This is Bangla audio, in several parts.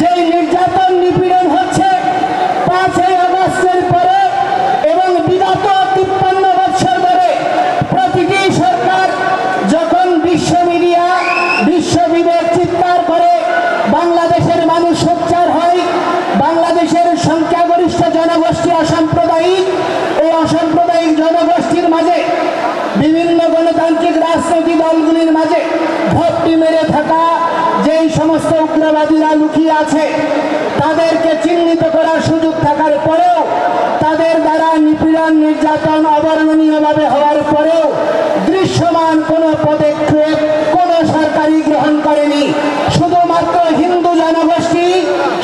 যে নির্যাতন নিপীড়ন হচ্ছে, পাঁচই আগস্টের পরে এবং বিগত তিপ্পান্ন বছর ধরে প্রতিটি সরকার যখন বিশ্ব মিডিয়া বিশ্ববিদের চিৎকার করে, বাংলাদেশের মানুষ সোচ্চার হয়, বাংলাদেশের সংখ্যাগরিষ্ঠ জনগোষ্ঠী অসাম্প্রদায়িক, এই অসাম্প্রদায়িক জনগোষ্ঠীর মাঝে বিভিন্ন গণতান্ত্রিক রাজনৈতিক দলগুলির মাঝে ভর্তি মেরে থাকা যেই সমস্ত উগ্রবাদীরা লুকিয়ে আছে, তাদেরকে চিহ্নিত করার সুযোগ থাকার পরেও, তাদের দ্বারা নিপীড়ন, নির্যাতন অবর্ণনীয়ভাবে হওয়ার পরেও দৃশ্যমান কোনো পদক্ষেপ কোনো সরকারি গ্রহণ করেনি। শুধুমাত্র হিন্দু জনগোষ্ঠী,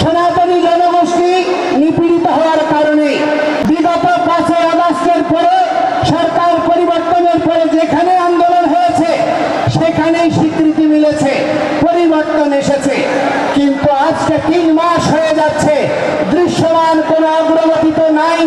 সনাতনী জনগোষ্ঠী নিপীড়িত হওয়ার কারণে বিগত পাঁচই আগস্টের পরে সরকার পরিবর্তনের পরে যেখানে আন্দোলন হয়েছে, সেখানেই স্বীকৃতি মিলেছে। পরিবর্তন এসেছে। কিন্তু আজকে তিন মাস হয়ে যাচ্ছে। দৃশ্যমান কোনো অগ্রগতি তো নাই।